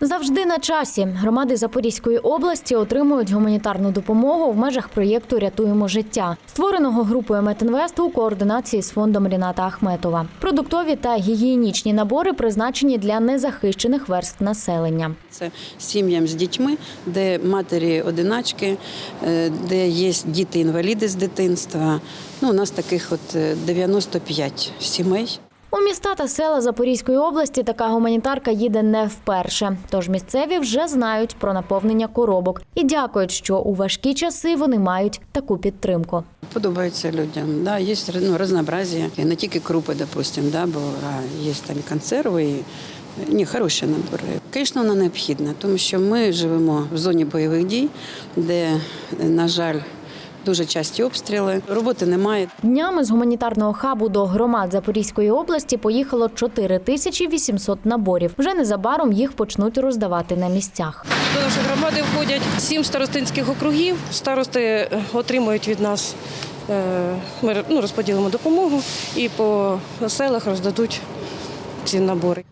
Завжди на часі громади Запорізької області отримують гуманітарну допомогу в межах проєкту Рятуємо життя, створеного групою Метінвест у координації з фондом Ріната Ахметова. Продуктові та гігієнічні набори призначені для незахищених верств населення. Це сім'ям з дітьми, де матері одиначки, е, де є діти-інваліди з дитинства. Ну, у нас таких от е, 95 сімей. У міста та села Запорізької області така гуманітарка їде не вперше. Тож місцеві вже знають про наповнення коробок і дякують, що у важкі часи вони мають таку підтримку. Подобається людям. Да, є ну, разнообразие. І не тільки крупи, допустим, да, бо є там і консерви. І... Ні, хороші набори. Звісно, вона необхідна, тому що ми живемо в зоні бойових дій, де, на жаль, дуже часті обстріли. Роботи немає. Днями з гуманітарного хабу до громад Запорізької області поїхало 4 тисячі 800 наборів. Вже незабаром їх почнуть роздавати на місцях. До нашої громади входять сім старостинських округів. Старости е, отримують від нас. е, Ми ну, розподілимо допомогу і по селах роздадуть ці набори.